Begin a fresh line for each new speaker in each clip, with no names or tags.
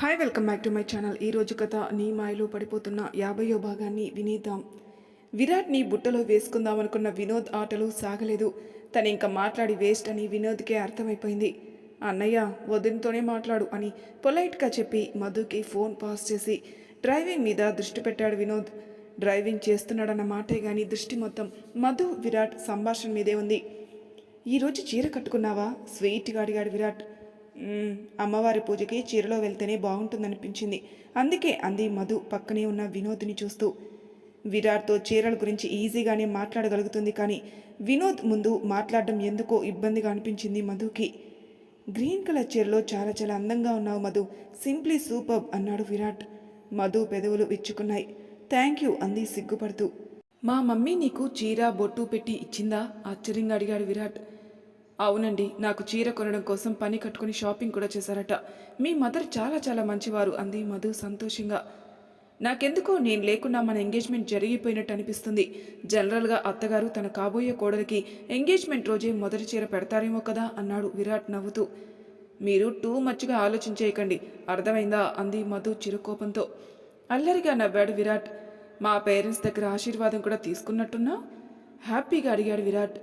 Hi welcome back to my channel ఈ రోజు కథ నీ మాయలో పడిపోతున్న యాభయో భాగాన్ని వినేద్దాం. విరాట్ని బుట్టలో వేసుకుందామనుకున్న వినోద్ ఆటలు సాగలేదు. తను ఇంకా మాట్లాడి వేస్ట్ అని వినోద్కే అర్థమైపోయింది. అన్నయ్య వదినతోనే మాట్లాడు అని పొలైట్గా చెప్పి మధుకి ఫోన్ పాస్ చేసి డ్రైవింగ్ మీద దృష్టి పెట్టాడు వినోద్. డ్రైవింగ్ చేస్తున్నాడన్న మాటే కానీ దృష్టి మొత్తం మధు విరాట్ సంభాషణ మీదే ఉంది. ఈరోజు చీర కట్టుకున్నావా? స్వీట్గా అడిగాడు విరాట్. అమ్మవారి పూజకి చీరలో వెళ్తేనే బాగుంటుందనిపించింది. అందుకే అంది మధు పక్కనే ఉన్న వినోద్ని చూస్తూ. విరాట్తో చీరల గురించి ఈజీగానే మాట్లాడగలుగుతుంది కానీ వినోద్ ముందు మాట్లాడడం ఎందుకో ఇబ్బందిగా అనిపించింది మధుకి. గ్రీన్ కలర్ చీరలో చాలా చాలా అందంగా ఉన్నావు మధు. సింప్లీ సూపర్ అన్నాడు విరాట్. మధు పెదవులు విచ్చుకున్నాయి. థ్యాంక్ యూ అంది సిగ్గుపడుతూ. మా మమ్మీ నీకు చీర బొట్టు పెట్టి ఇచ్చిందా? ఆశ్చర్యంగా అడిగాడు విరాట్. అవునండి నాకు చీర కొనడం కోసం పని కట్టుకుని షాపింగ్ కూడా చేశారట. మీ మదర్ చాలా చాలా మంచివారు అంది మధు సంతోషంగా. నాకెందుకో నేను లేకుండా మన ఎంగేజ్మెంట్ జరిగిపోయినట్టు అనిపిస్తుంది. జనరల్గా అత్తగారు తన కాబోయే కోడలికి ఎంగేజ్మెంట్ రోజే మొదటి చీర పెడతారేమో కదా అన్నాడు విరాట్ నవ్వుతూ. మీరు టూ మచ్గా ఆలోచించేయకండి అర్థమైందా అంది మధు చిరుకోపంతో. అల్లరిగా నవ్వాడు విరాట్. మా పేరెంట్స్ దగ్గర ఆశీర్వాదం కూడా తీసుకున్నట్టున్నా? హ్యాపీగా అడిగాడు విరాట్.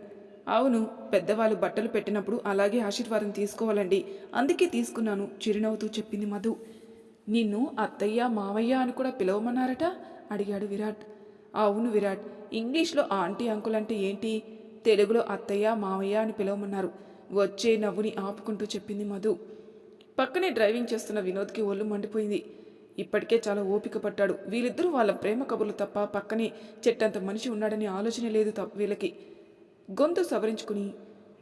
అవును పెద్దవాళ్ళు బట్టలు పెట్టినప్పుడు అలాగే ఆశీర్వాదం తీసుకోవాలండి. అందుకే తీసుకున్నాను చిరునవ్వుతూ చెప్పింది మధు. నిన్ను అత్తయ్య మావయ్య అని కూడా పిలవమన్నారట? అడిగాడు విరాట్. అవును విరాట్ ఇంగ్లీష్లో ఆంటీ అంకుల్ అంటే ఏంటి? తెలుగులో అత్తయ్య మావయ్య అని పిలవమన్నారు. వచ్చే నవ్వుని ఆపుకుంటూ చెప్పింది మధు. పక్కనే డ్రైవింగ్ చేస్తున్న వినోద్కి ఒళ్ళు మండిపోయింది. ఇప్పటికే చాలా ఓపిక పట్టాడు. వీళ్ళిద్దరూ వాళ్ళ ప్రేమ కబుర్లు తప్ప పక్కనే చెట్టంత మనిషి ఉన్నాడని ఆలోచన లేదు తప్ప వీళ్ళకి. గొంతు సవరించుకుని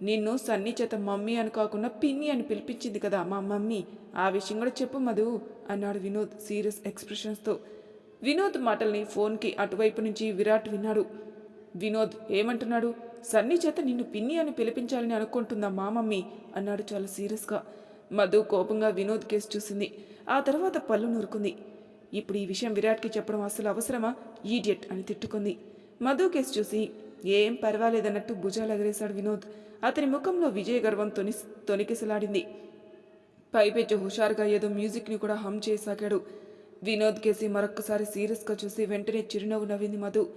నిన్ను సన్నీ చేత మమ్మీ అని కాకుండా పిన్ని అని పిలిపించింది కదా మా మమ్మీ. ఆ విషయం కూడా చెప్పు మధు అన్నాడు వినోద్ సీరియస్ ఎక్స్ప్రెషన్స్తో. వినోద్ మాటల్ని ఫోన్కి అటువైపు నుంచి విరాట్ విన్నాడు. వినోద్ ఏమంటున్నాడు? సన్నీ చేత నిన్ను పిన్ని అని పిలిపించాలని అనుకుంటుందా మా మమ్మీ? అన్నాడు చాలా సీరియస్గా. మధు కోపంగా వినోద్ కేసు చూసింది. ఆ తర్వాత పళ్ళు నూరుకుంది. ఇప్పుడు ఈ విషయం విరాట్కి చెప్పడం అసలు అవసరమా? ఈడియట్ అని తిట్టుకుంది. మధు కేసు చూసి ఏం పర్వాలేదన్నట్టు భుజాలు ఎగరేశాడు వినోద్. అతని ముఖంలో విజయ గర్వం తొని తొనికిసలాడింది. పైపెచ్చు హుషారుగా ఏదో మ్యూజిక్ని కూడా హమ్ చేసాగాడు. వినోద్ కేసి మరొక్కసారి సీరియస్గా చూసి వెంటనే చిరునవ్వు నవ్వింది మధు.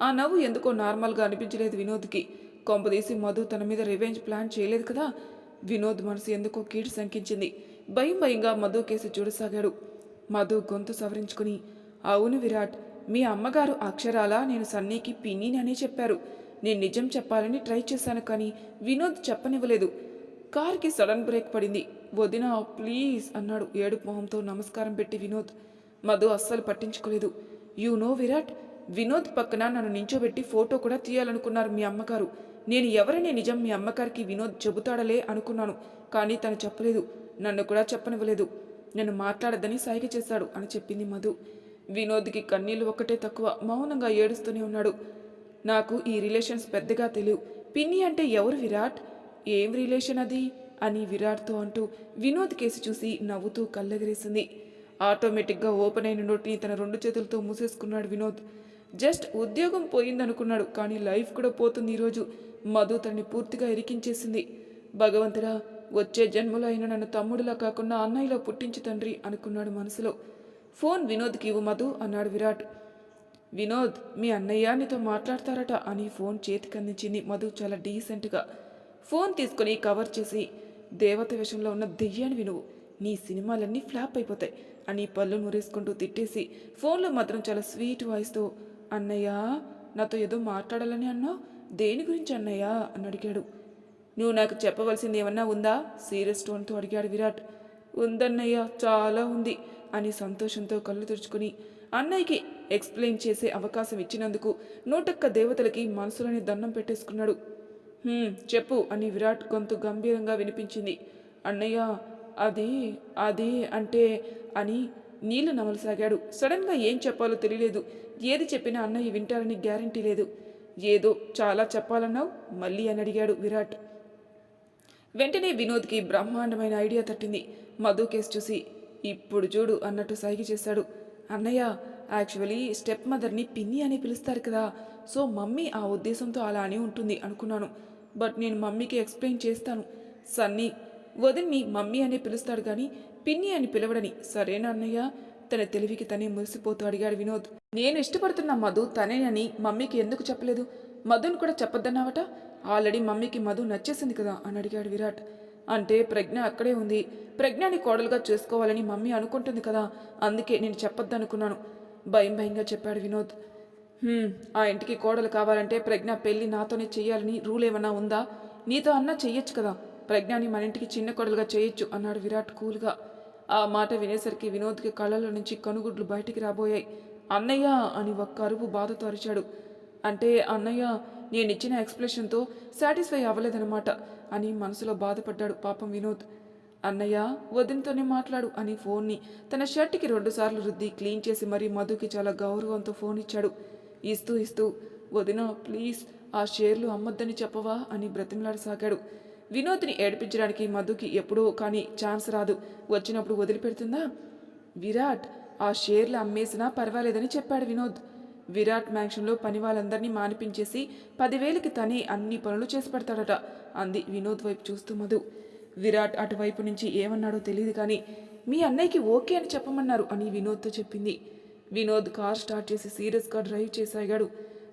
ఆ నవ్వు ఎందుకో నార్మల్గా అనిపించలేదు వినోద్కి. కొంపదీసి మధు తన మీద రివెంజ్ ప్లాన్ చేయలేదు కదా? వినోద్ మనసు ఎందుకో కీడు శంకించింది. భయం భయంగా మధు కేసి చూడసాగాడు. మధు గొంతు సవరించుకుని అవును విరాట్ మీ అమ్మగారు అక్షరాల నేను సన్నీకి పిన్నిని అని చెప్పారు. నేను నిజం చెప్పాలని ట్రై చేశాను కానీ వినోద్ చెప్పనివ్వలేదు. కార్కి సడన్ బ్రేక్ పడింది. వదిన ప్లీజ్ అన్నాడు ఏడుపు మొహంతో నమస్కారం పెట్టి వినోద్. మధు అస్సలు పట్టించుకోలేదు. యు నో విరాట్ వినోద్ పక్కన నన్ను నించోబెట్టి ఫోటో కూడా తీయాలనుకున్నారు మీ అమ్మగారు. నేను ఎవరనే నిజం మీ అమ్మగారికి వినోద్ చెబుతాడలే అనుకున్నాను కానీ తను చెప్పలేదు. నన్ను కూడా చెప్పనివ్వలేదు. నన్ను మాట్లాడద్దని సైగ చేశాడు అని చెప్పింది మధు. వినోద్కి కన్నీళ్ళు ఒక్కటే తక్కువ. మౌనంగా ఏడుస్తూనే ఉన్నాడు. నాకు ఈ రిలేషన్స్ పెద్దగా తెలియవు. పిన్ని అంటే ఎవరు విరాట్? ఏం రిలేషన్ అది? అని విరాట్తో అంటూ వినోద్ కేసు చూసి నవ్వుతూ కళ్ళెగరేసింది. ఆటోమేటిక్గా ఓపెన్ అయిన నోటిని తన రెండు చేతులతో మూసేసుకున్నాడు వినోద్. జస్ట్ ఉద్యోగం పోయిందనుకున్నాడు కానీ లైఫ్ కూడా పోతుంది ఈరోజు. మధు తనని పూర్తిగా ఇరికించేసింది. భగవంతుడా వచ్చే జన్మలో అయిన నన్ను తమ్ముడిలా కాకుండా అన్నయ్యలో పుట్టించి తండ్రి అనుకున్నాడు మనసులో. ఫోన్ వినోద్కి ఇవ్వు మధు అన్నాడు విరాట్. వినోద్ మీ అన్నయ్య నీతో మాట్లాడతారట అని ఫోన్ చేతికి అందించింది మధు చాలా డీసెంట్గా. ఫోన్ తీసుకొని కవర్ చేసి దేవత విషయంలో ఉన్న దెయ్యాన్ని వినువు నీ సినిమాలన్నీ ఫ్లాప్ అయిపోతాయి అని పళ్ళు నూరేసుకుంటూ తిట్టేసి ఫోన్లో మాత్రం చాలా స్వీట్ వాయిస్తో అన్నయ్య నాతో ఏదో మాట్లాడాలని అన్నావు? దేని గురించి అన్నయ్య? అని అడిగాడు. నువ్వు నాకు చెప్పవలసింది ఏమన్నా ఉందా? సీరియస్ టోన్తో అడిగాడు విరాట్. ఉందన్నయ్య చాలా ఉంది. అని సంతోషంతో కళ్ళు తుడుచుకుని అన్నయ్యకి ఎక్స్ప్లెయిన్ చేసే అవకాశం ఇచ్చినందుకు నూటొక్క దేవతలకి మనసులోని దండం పెట్టేసుకున్నాడు. చెప్పు అని విరాట్ గొంతు గంభీరంగా వినిపించింది. అన్నయ్య అది అది అంటే అని నీళ్ళు నమలసాగాడు. సడన్గా ఏం చెప్పాలో తెలియలేదు. ఏది చెప్పినా అన్నయ్య వింటారని గ్యారంటీ లేదు. ఏదో చాలా చెప్పాలన్నావు? మళ్ళీ అని అడిగాడు విరాట్. వెంటనే వినోద్కి బ్రహ్మాండమైన ఐడియా తట్టింది. మధు కేసు చూసి ఇప్పుడు చూడు అన్నట్టు సైగ చేశాడు అన్నయ్య యాక్చువల్లీ స్టెప్ మదర్ని పిన్ని అని పిలుస్తారు కదా. సో మమ్మీ ఆ ఉద్దేశంతో అలా అని ఉంటుంది అనుకున్నాను. బట్ నేను మమ్మీకి ఎక్స్ప్లెయిన్ చేస్తాను. సన్నీ వదిన్ని మమ్మీ అనే పిలుస్తాడు కానీ పిన్ని అని పిలవడని. సరేనా అన్నయ్య? తన తెలివికి తనే మురిసిపోతూ అడిగాడు వినోద్. నేను ఇష్టపడుతున్న మధు తనేనని మమ్మీకి ఎందుకు చెప్పలేదు? మధుని కూడా చెప్పొద్దన్నావట? ఆల్రెడీ మమ్మీకి మధు నచ్చేసింది కదా అని అడిగాడు విరాట్. అంటే ప్రజ్ఞ అక్కడే ఉంది. ప్రజ్ఞని కోడలుగా చేసుకోవాలని మమ్మీ అనుకుంటుంది కదా. అందుకే నేను చెప్పొద్దనుకున్నాను. భయం భయంగా చెప్పాడు వినోద్. ఆ ఇంటికి కోడలు కావాలంటే ప్రజ్ఞ పెళ్ళి నాతోనే చెయ్యాలని రూల్ ఏమన్నా ఉందా? నీతో అన్నా చెయ్యొచ్చు కదా. ప్రజ్ఞని మన ఇంటికి చిన్న కోడలుగా చేయొచ్చు అన్నాడు విరాట్ కూల్గా. ఆ మాట వినేసరికి వినోద్కి కళ్ళలో నుంచి కనుగుడ్లు బయటికి రాబోయాయి. అన్నయ్య అని ఒక్క అరుపు బాధతో అరిచాడు. అంటే అన్నయ్య నేను ఇచ్చిన ఎక్స్ప్లెషన్తో సాటిస్ఫై అవ్వలేదన్నమాట అని మనసులో బాధపడ్డాడు పాపం వినోద్. అన్నయ్య వదినతోనే మాట్లాడు అని ఫోన్ని తన షర్ట్కి రెండుసార్లు రుద్ది క్లీన్ చేసి మరీ మధుకి చాలా గౌరవంతో ఫోన్ ఇచ్చాడు. ఇస్తూ ఇస్తూ వదిన ప్లీజ్ ఆ షేర్లు అమ్మొద్దని చెప్పవా అని బ్రతిమలాడసాగాడు. వినోద్ని ఏడిపించడానికి మధుకి ఎప్పుడో కానీ ఛాన్స్ రాదు. వచ్చినప్పుడు వదిలిపెడుతుందా? విరాట్ ఆ షేర్లు అమ్మేసినా పర్వాలేదని చెప్పాడు వినోద్. విరాట్ మ్యాన్షన్లో పని వాళ్ళందరినీ మానిపించేసి పదివేలకి తనే అన్ని పనులు చేసి పెడతాడట. అంది వినోద్ వైపు చూస్తూ మధు. విరాట్ అటువైపు నుంచి ఏమన్నాడో తెలియదు కానీ మీ అన్నయ్యకి ఓకే అని చెప్పమన్నారు అని వినోద్తో చెప్పింది. వినోద్ కార్ స్టార్ట్ చేసి సీరియస్గా డ్రైవ్ చేసాగాడు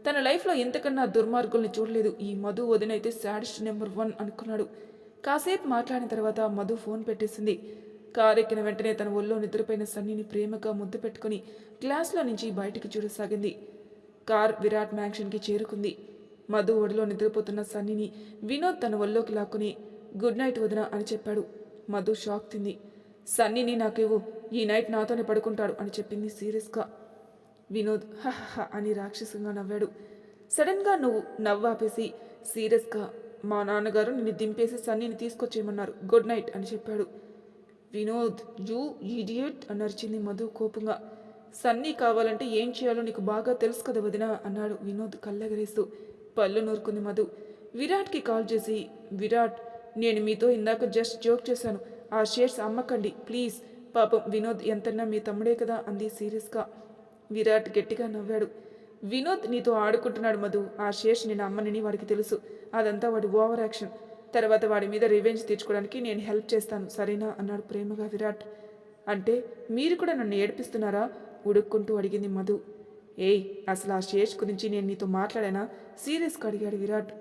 తన లైఫ్లో ఎంతకన్నా దుర్మార్గుల్ని చూడలేదు. ఈ మధు వదినైతే శాడిస్ట్ నెంబర్ వన్ అనుకున్నాడు. కాసేపు మాట్లాడిన తర్వాత మధు ఫోన్ పెట్టేసింది. కారు ఎక్కిన వెంటనే తన ఒళ్ళో నిద్రపోయిన సన్నీని ప్రేమగా ముద్దు పెట్టుకుని గ్లాస్లో నుంచి బయటికి చూడసాగింది. కార్ విరాట్ మ్యాన్షన్కి చేరుకుంది. మధు ఒడిలో నిద్రపోతున్న సన్నీని వినోద్ తన ఒళ్ళోకి లాక్కుని గుడ్ నైట్ వదిన అని చెప్పాడు. మధు షాక్ తింది. సన్నీని నాకివ్వు ఈ నైట్ నాతోనే పడుకుంటాడు అని చెప్పింది సీరియస్గా. వినోద్ హహ అని రాక్షసంగా నవ్వాడు. సడన్గా నువ్వు నవ్వాపేసి సీరియస్గా మా నాన్నగారు నిన్ను దింపేసి సన్నీని తీసుకొచ్చేయమన్నారు. గుడ్ నైట్ అని చెప్పాడు. వినోద్ యూ ఈడియట్ అని అరిచింది మధు కోపంగా. సన్నీ కావాలంటే ఏం చేయాలో నీకు బాగా తెలుసు కదా వదిన అన్నాడు వినోద్ కళ్ళెగరేస్తూ. పళ్ళు నూరుకుంది మధు. విరాట్కి కాల్ చేసి విరాట్ నేను మీతో ఇందాక జస్ట్ జోక్ చేశాను. ఆ షేర్స్ అమ్మకండి ప్లీజ్. పాపం వినోద్ ఎంతన్నా మీ తమ్ముడే కదా అంది సీరియస్గా. విరాట్ గట్టిగా నవ్వాడు. వినోద్ నీతో ఆడుకుంటున్నాడు మధు. ఆ షేర్స్ నేను అమ్మనని వాడికి తెలుసు. అదంతా వాడి ఓవర్ యాక్షన్. తర్వాత వాడి మీద రివెంజ్ తీర్చుకోవడానికి నేను హెల్ప్ చేస్తాను. సరేనా? అన్నాడు ప్రేమగా విరాట్. అంటే మీరు కూడా నన్ను ఏడిపిస్తున్నారా? ఉడుక్కుంటూ అడిగింది మధు. ఏయ్ అసలు ఆ శేష్ గురించి నేను నీతో మాట్లాడానా? సీరియస్గా అడిగాడు విరాట్.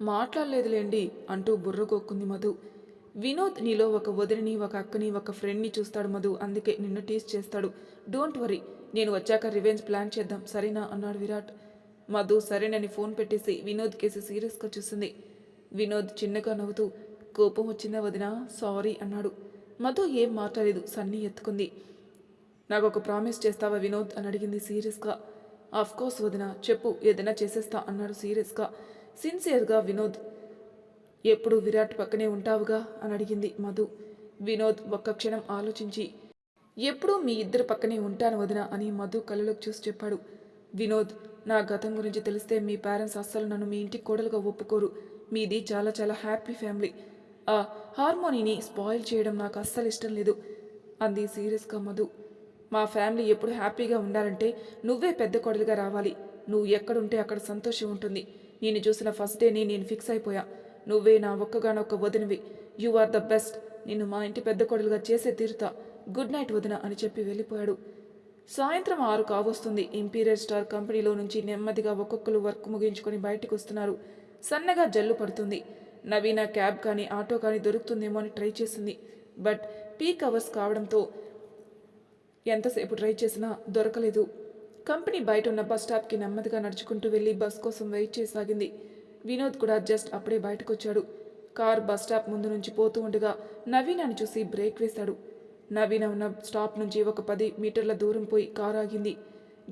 మాట్లాడలేదులేండి అంటూ బుర్ర కొక్కుంది మధు. వినోద్ నీలో ఒక వదిలిని ఒక అక్కని ఒక ఫ్రెండ్ని చూస్తాడు మధు. అందుకే నిన్ను టీస్ చేస్తాడు. డోంట్ వరీ నేను వచ్చాక రివెంజ్ ప్లాన్ చేద్దాం. సరేనా? అన్నాడు విరాట్. మధు సరేనని ఫోన్ పెట్టేసి వినోద్ కేసి సీరియస్గా చూసింది. వినోద్ చిన్నగా నవ్వుతూ కోపం వచ్చిందా వదినా? సారీ అన్నాడు. మధు ఏం మాట్లాడలేదు సన్నీ ఎత్తుకుంది. నాకు ఒక ప్రామిస్ చేస్తావా వినోద్? అని అడిగింది సీరియస్గా. ఆఫ్కోర్స్ వదిన చెప్పు ఏదైనా చేసేస్తా అన్నాడు సీరియస్గా. సిన్సియర్గా వినోద్ ఎప్పుడు విరాట్ పక్కనే ఉంటావుగా? అని అడిగింది మధు. వినోద్ ఒక్క క్షణం ఆలోచించి ఎప్పుడూ మీ ఇద్దరు పక్కనే ఉంటాను వదిన అని మధు కళ్ళలోకి చూసి చెప్పాడు. వినోద్ నా గతం గురించి తెలిస్తే మీ పేరెంట్స్ అస్సలు నన్ను మీ ఇంటికి కోడలుగా ఒప్పుకోరు. మీది చాలా చాలా హ్యాపీ ఫ్యామిలీ ఆ హార్మోనీని స్పాయిల్ చేయడం నాకు అస్సలు ఇష్టం లేదు. అంది సీరియస్గా మధు. మా ఫ్యామిలీ ఎప్పుడు హ్యాపీగా ఉండాలంటే నువ్వే పెద్ద కొడలుగా రావాలి. నువ్వు ఎక్కడుంటే అక్కడ సంతోషం ఉంటుంది. నేను చూసిన ఫస్ట్ డేని నేను ఫిక్స్ అయిపోయా. నువ్వే నా ఒక్కగానొక్క వదినవి. యు ఆర్ ద బెస్ట్ నిన్ను మా ఇంటి పెద్ద కొడలుగా చేసే తీరుతా. గుడ్ నైట్ వదిన అని చెప్పి వెళ్ళిపోయాడు. సాయంత్రం ఆరు కావస్తుంది. ఇంపీరియల్ స్టార్ కంపెనీలో నుంచి నెమ్మదిగా ఒక్కొక్కరు వర్క్ ముగించుకొని బయటకు వస్తున్నారు సన్నగా జల్లు పడుతుంది. నవీన క్యాబ్ కానీ ఆటో కానీ దొరుకుతుందేమో అని ట్రై చేసింది బట్ పీక్ అవర్స్ కావడంతో ఎంతసేపు ట్రై చేసినా దొరకలేదు. కంపెనీ బయట ఉన్న బస్ స్టాప్కి నెమ్మదిగా నడుచుకుంటూ వెళ్ళి బస్ కోసం వెయిట్ చేయసాగింది. వినోద్ కూడా జస్ట్ అప్పుడే బయటకు వచ్చాడు కార్ బస్ స్టాప్ ముందు నుంచి పోతూ ఉండగా నవీనాన్ని చూసి బ్రేక్ వేశాడు. నవీన ఉన్న స్టాప్ నుంచి ఒక పది మీటర్ల దూరం పోయి కారు ఆగింది.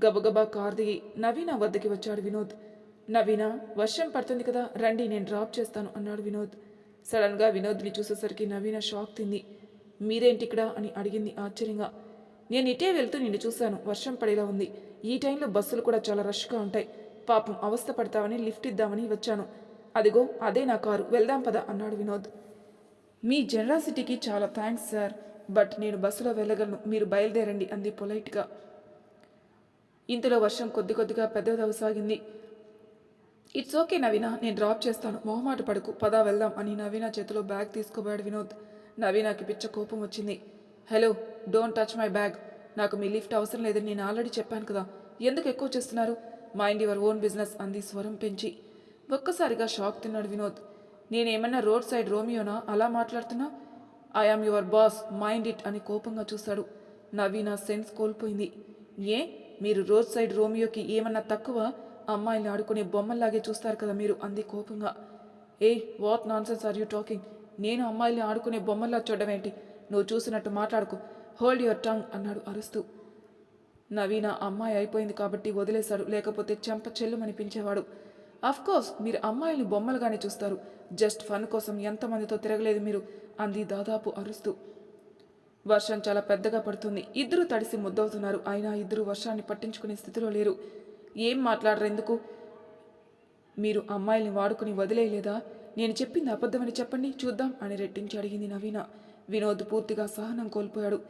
గబగబా కార్ దిగి నవీన వద్దకి వచ్చాడు వినోద్. నవీన వర్షం పడుతుంది కదా రండి నేను డ్రాప్ చేస్తాను అన్నాడు వినోద్. సడన్గా వినోద్ని చూసేసరికి నవీన షాక్ తింది. మీరేంటి ఇక్కడ? అని అడిగింది ఆశ్చర్యంగా. నేను ఇటే వెళ్తూ నిన్ను చూశాను వర్షం పడేలా ఉంది. ఈ టైంలో బస్సులు కూడా చాలా రష్గా ఉంటాయి. పాపం అవస్థ పడతావని లిఫ్ట్ ఇద్దామని వచ్చాను. అదిగో అదే నా కారు వెళ్దాం పద అన్నాడు వినోద్. మీ జనరాసిటీకి చాలా థ్యాంక్స్ సార్. బట్ నేను బస్సులో వెళ్ళగలను. మీరు బయలుదేరండి అంది పొలైట్గా. ఇంతలో వర్షం కొద్ది కొద్దిగా పెద్దదవసాగింది. ఇట్స్ ఓకే నవీన నేను డ్రాప్ చేస్తాను. మొహమాట పడుకు. పదా వెళ్దాం అని నవీన చేతిలో బ్యాగ్ తీసుకోబోయాడు వినోద్. నవీనాకి పిచ్చ కోపం వచ్చింది. Hello don't touch my bag. నాకు మీ లిఫ్ట్ అవసరం లేదని నేను ఆల్రెడీ చెప్పాను కదా. ఎందుకు ఎక్కువ చేస్తున్నారు? మైండ్ యువర్ ఓన్ బిజినెస్ అంది స్వరం పెంచి. ఒక్కసారిగా షాక్ తిన్నాడు వినోద్. నేనేమన్నా రోడ్ సైడ్ రోమియోనా? అలా మాట్లాడుతున్నా? I am your boss mind it అని కోపంగా చూశాడు. నవీన సెన్స్ కోల్పోయింది. ఏ? మీరు రోడ్ సైడ్ రోమియోకి ఏమన్నా తక్కువ? అమ్మాయిలు ఆడుకునే బొమ్మల్లాగే చూస్తారు కదా మీరు అంది కోపంగా. ఏ what nonsense are you talking నేను అమ్మాయిల్ని ఆడుకునే బొమ్మల్లా చూడడం ఏంటి? నువ్వు చూసినట్టు మాట్లాడుకో. హోల్డ్ యువర్ టంగ్ అన్నాడు అరుస్తూ. నవీన అమ్మాయి అయిపోయింది కాబట్టి వదిలేశాడు. లేకపోతే చెంప చెల్లుమనిపించేవాడు అఫ్కోర్స్ మీరు అమ్మాయిల్ని బొమ్మలుగానే చూస్తారు. జస్ట్ ఫన్ కోసం ఎంతమందితో తిరగలేదు మీరు అంది దాదాపు అరుస్తూ. వర్షం చాలా పెద్దగా పడుతుంది. ఇద్దరు తడిసి ముద్దవుతున్నారు. అయినా ఇద్దరు వర్షాన్ని పట్టించుకునే స్థితిలో లేరు. ఏం మాట్లాడరు ఎందుకు మీరు అమ్మాయిల్ని వాడుకుని వదిలేయలేదా? నేను చెప్పింది అబద్ధమని చెప్పండి చూద్దాం అని రెట్టించి అడిగింది నవీన. వినోద్ పూర్తిగా సహనం కోల్పోయాడు.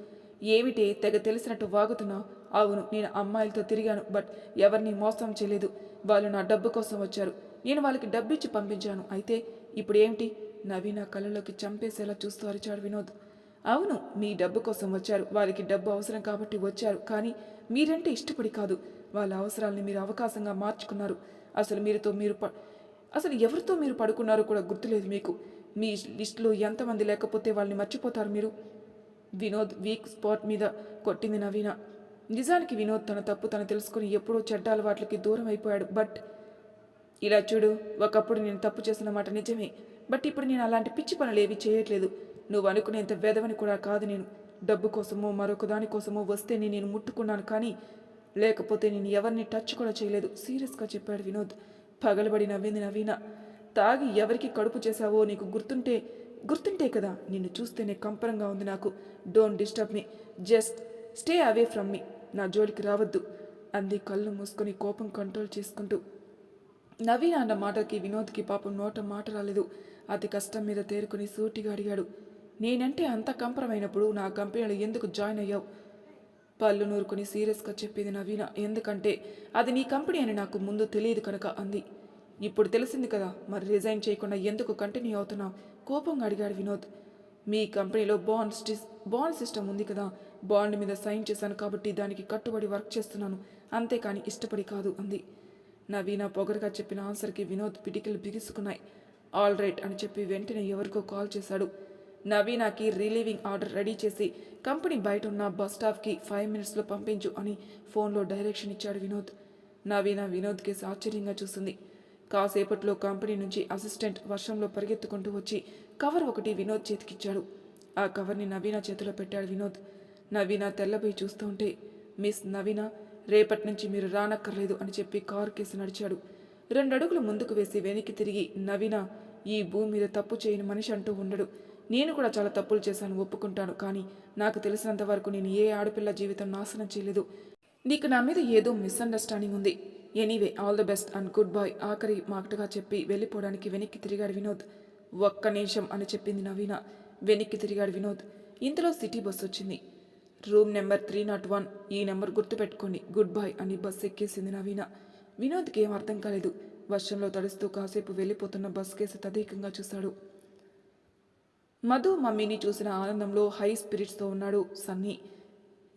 ఏమిటే తెగ తెలిసినట్టు వాగుతున్నా? అవును నేను అమ్మాయిలతో తిరిగాను బట్ ఎవరిని మోసం చేయలేదు. వాళ్ళు నా డబ్బు కోసం వచ్చారు. నేను వాళ్ళకి డబ్బు ఇచ్చి పంపించాను. అయితే ఇప్పుడు ఏమిటి నవీన కళ్ళలోకి చంపేసేలా చూస్తూ అరిచాడు వినోద్. అవును మీ డబ్బు కోసం వచ్చారు. వారికి డబ్బు అవసరం కాబట్టి వచ్చారు. కానీ మీరంటే ఇష్టపడి కాదు. వాళ్ళ అవసరాలని మీరు అవకాశంగా మార్చుకున్నారు. అసలు మీరుతో మీరు ప అసలు ఎవరితో మీరు పడుకున్నారో కూడా గుర్తులేదు మీకు. మీ లిస్టులో ఎంతమంది లేకపోతే వాళ్ళని మర్చిపోతారు మీరు? వినోద్ వీక్ స్పాట్ మీద కొట్టింది నవీన. నిజానికి వినోద్ తన తప్పు తను తెలుసుకుని ఎప్పుడో చెడ్డ అలవాట్లకి దూరం అయిపోయాడు బట్ ఇలా చూడు ఒకప్పుడు నేను తప్పు చేసిన మాట నిజమే బట్ ఇప్పుడు నేను అలాంటి పిచ్చి పనులు ఏవి చేయట్లేదు. నువ్వు అనుకునేంత వేదవని కూడా కాదు నేను. డబ్బు కోసమో మరొక దాని కోసమో వస్తేనే నేను ముట్టుకున్నాను కానీ లేకపోతే నేను ఎవరిని టచ్ కూడా చేయలేదు సీరియస్గా చెప్పాడు వినోద్. పగలబడి నవ్వింది నవీన. తాగి ఎవరికి కడుపు చేశావో నీకు గుర్తుంటే గుర్తుంటే కదా నిన్ను చూస్తేనే కంపరంగా ఉంది నాకు. Don't disturb me. Just stay away from me. నా జోలికి రావద్దు. అంది కళ్ళు మూసుకొని కోపం కంట్రోల్ చేసుకుంటూ. నవీన అన్న మాటలకి వినోద్కి పాపం నోట మాట రాలేదు. అతి కష్టం మీద తేరుకుని సూటిగా అడిగాడు. నేనంటే అంత కంపరమైనప్పుడు నా కంపెనీలో ఎందుకు జాయిన్ అయ్యావు? పళ్ళు నూరుకుని సీరియస్గా చెప్పింది నవీన. ఎందుకంటే అది నీ కంపెనీ అని నాకు ముందు తెలియదు కనుక అంది. ఇప్పుడు తెలిసింది కదా మరి రిజైన్ చేయకుండా ఎందుకు కంటిన్యూ అవుతున్నావు? కోపంగా అడిగాడు వినోద్. మీ కంపెనీలో బాండ్ స్టిస్ బాండ్ సిస్టమ్ ఉంది కదా బాండ్ మీద సైన్ చేశాను కాబట్టి దానికి కట్టుబడి వర్క్ చేస్తున్నాను. అంతేకాని ఇష్టపడి కాదు అంది. నవీన పొగరుగా చెప్పిన ఆన్సర్కి వినోద్ పిటికలు బిగుసుకున్నాయి. ఆల్ రైట్ అని చెప్పి వెంటనే ఎవరికో కాల్ చేశాడు. నవీనాకి రిలీవింగ్ ఆర్డర్ రెడీ చేసి కంపెనీ బయట ఉన్న బస్ స్టాప్కి ఫైవ్ మినిట్స్లో పంపించు అని ఫోన్లో డైరెక్షన్ ఇచ్చాడు వినోద్. నవీన వినోద్కి ఆశ్చర్యంగా చూసింది. కాసేపట్లో కంపెనీ నుంచి అసిస్టెంట్ వర్షంలో పరిగెత్తుకుంటూ వచ్చి కవర్ ఒకటి వినోద్ చేతికిచ్చాడు. ఆ కవర్ని నవీన చేతిలో పెట్టాడు వినోద్. నవీన తెల్లబోయి చూస్తూ ఉంటే మిస్ నవీన రేపటి నుంచి మీరు రానక్కర్లేదు అని చెప్పి కారు కేసి నడిచాడు. రెండు అడుగులు ముందుకు వేసి వెనక్కి తిరిగి నవీన ఈ భూమి మీద తప్పు చేయని మనిషి అంటూ ఉండడు. నేను కూడా చాలా తప్పులు చేశాను ఒప్పుకుంటాను కానీ నాకు తెలిసినంత వరకు నేను ఏ ఆడపిల్ల జీవితం నాశనం చేయలేదు. నీకు నా మీద ఏదో మిస్అండర్స్టాండింగ్ ఉంది. Anyway all the best and goodbye ఆఖరి మాటగా చెప్పి వెళ్ళిపోవడానికి వెనక్కి తిరిగాడు వినోద్. ఒక్క నిమిషం అని చెప్పింది నవీన. వెనక్కి తిరిగాడు వినోద్. ఇంతలో సిటీ బస్ వచ్చింది. Room number three not one. ఈ నెంబర్ గుర్తుపెట్టుకోండి. గుడ్ బాయ్ అని బస్ ఎక్కేసింది నవీన. వినోద్కి ఏం అర్థం కాలేదు. వర్షంలో తడుస్తూ కాసేపు వెళ్ళిపోతున్న బస్ కేసు తదేకంగా చూశాడు. మధు మమ్మీని చూసిన ఆనందంలో హై స్పిరిట్స్తో ఉన్నాడు సన్నీ.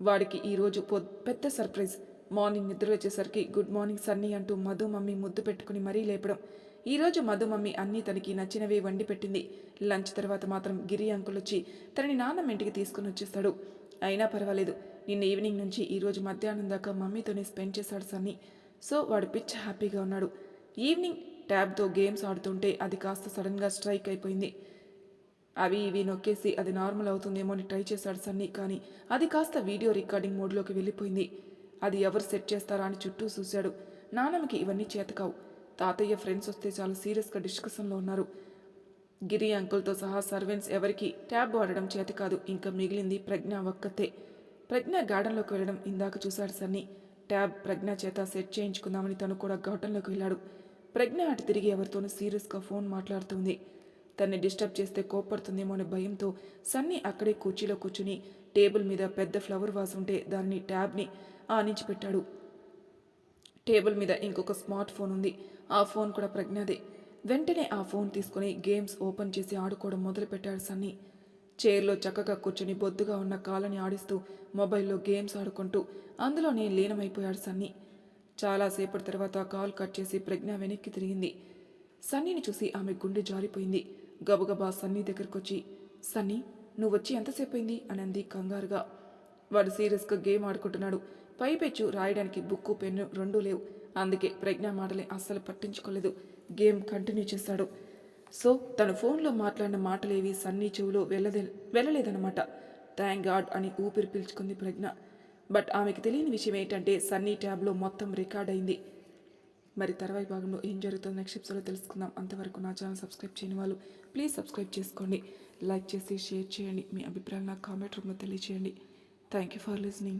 వాడికి ఈరోజు పొ పెద్ద సర్ప్రైజ్. మార్నింగ్ నిద్ర వచ్చేసరికి గుడ్ మార్నింగ్ సన్నీ అంటూ మధు మమ్మీ ముద్దు పెట్టుకుని మరీ లేపడం. ఈరోజు మధు మమ్మీ అన్నీ తనకి నచ్చినవే వండి పెట్టింది లంచ్ తర్వాత మాత్రం గిరి అంకుల్ వచ్చి తనని నాన్నమ్మ ఇంటికి తీసుకుని వచ్చేస్తాడు. అయినా పర్వాలేదు. నిన్న ఈవినింగ్ నుంచి ఈరోజు మధ్యాహ్నం దాకా మమ్మీతోనే స్పెండ్ చేశాడు సన్నీ. సో వాడు పిచ్ హ్యాపీగా ఉన్నాడు. ఈవినింగ్ ట్యాబ్తో గేమ్స్ ఆడుతుంటే అది కాస్త సడన్గా స్ట్రైక్ అయిపోయింది. అవి ఇవి నొక్కేసి అది నార్మల్ అవుతుందేమో అని ట్రై చేశాడు సన్నీ కానీ అది కాస్త వీడియో రికార్డింగ్ మోడ్లోకి వెళ్ళిపోయింది. అది ఎవరు సెట్ చేస్తారా అని చుట్టూ చూశాడు. నాన్నమ్మకి ఇవన్నీ చేతకావు. తాతయ్య ఫ్రెండ్స్ వస్తే చాలా సీరియస్గా డిస్కషన్లో ఉన్నారు. గిరి అంకుల్తో సహా సర్వెంట్స్ ఎవరికి ట్యాబ్ వాడడం చేతి కాదు ఇంకా మిగిలింది ప్రజ్ఞ ఒక్కతే. ప్రజ్ఞ గార్డెన్లోకి వెళ్ళడం ఇందాక చూశాడు సన్నీ. ట్యాబ్ ప్రజ్ఞ చేత సెట్ చేయించుకుందామని తను కూడా గార్డెన్లోకి వెళ్ళాడు. ప్రజ్ఞ అటు తిరిగి ఎవరితోనూ సీరియస్గా ఫోన్ మాట్లాడుతుంది. తన్ని డిస్టర్బ్ చేస్తే కోప్పడుతుందేమో అనే భయంతో సన్నీ అక్కడే కుర్చీలో కూర్చుని టేబుల్ మీద పెద్ద ఫ్లవర్ వాజ్ ఉంటే దాన్ని ట్యాబ్ని ఆనించి పెట్టాడు. టేబుల్ మీద ఇంకొక స్మార్ట్ ఫోన్ ఉంది. ఆ ఫోన్ కూడా ప్రజ్ఞదే. వెంటనే ఆ ఫోన్ తీసుకుని గేమ్స్ ఓపెన్ చేసి ఆడుకోవడం మొదలుపెట్టాడు సన్నీ. చైర్లో చక్కగా కూర్చుని బొద్దుగా ఉన్న కాలని ఆడిస్తూ మొబైల్లో గేమ్స్ ఆడుకుంటూ అందులోనే లీనమైపోయాడు సన్నీ. చాలాసేపటి తర్వాత కాల్ కట్ చేసి ప్రజ్ఞ వెనక్కి తిరిగింది. సన్నీని చూసి ఆమె గుండె జారిపోయింది. గబగబా సన్నీ దగ్గరకొచ్చి సన్నీ నువ్వు వచ్చి ఎంతసేపు అయింది అని అంది కంగారుగా. వాడు సీరియస్గా గేమ్ ఆడుకుంటున్నాడు. పైపెచ్చు రాయడానికి బుక్కు పెన్ను రెండూ లేవు. అందుకే ప్రజ్ఞ మాటలే అస్సలు పట్టించుకోలేదు. గేమ్ కంటిన్యూ చేశాడు సో తన ఫోన్లో మాట్లాడిన మాటలేవి సన్నీ చెవులో వెళ్ళదే వెళ్ళలేదన్నమాట. థ్యాంక్ గాడ్ అని ఊపిరి పీల్చుకుంది ప్రజ్ఞ. బట్ ఆమెకు తెలియని విషయం ఏంటంటే సన్నీ ట్యాబ్లో మొత్తం రికార్డ్ అయింది. మరి తర్వాయి భాగంలో ఏం జరుగుతుందో నెక్స్ట్ ఎపిసోడ్లో తెలుసుకుందాం. అంతవరకు నా ఛానల్ సబ్స్క్రైబ్ చేయని వాళ్ళు ప్లీజ్ సబ్స్క్రైబ్ చేసుకోండి. లైక్ చేసి షేర్ చేయండి. మీ అభిప్రాయాలు నాకు కామెంట్ రూమ్లో తెలియచేయండి. Thank you for listening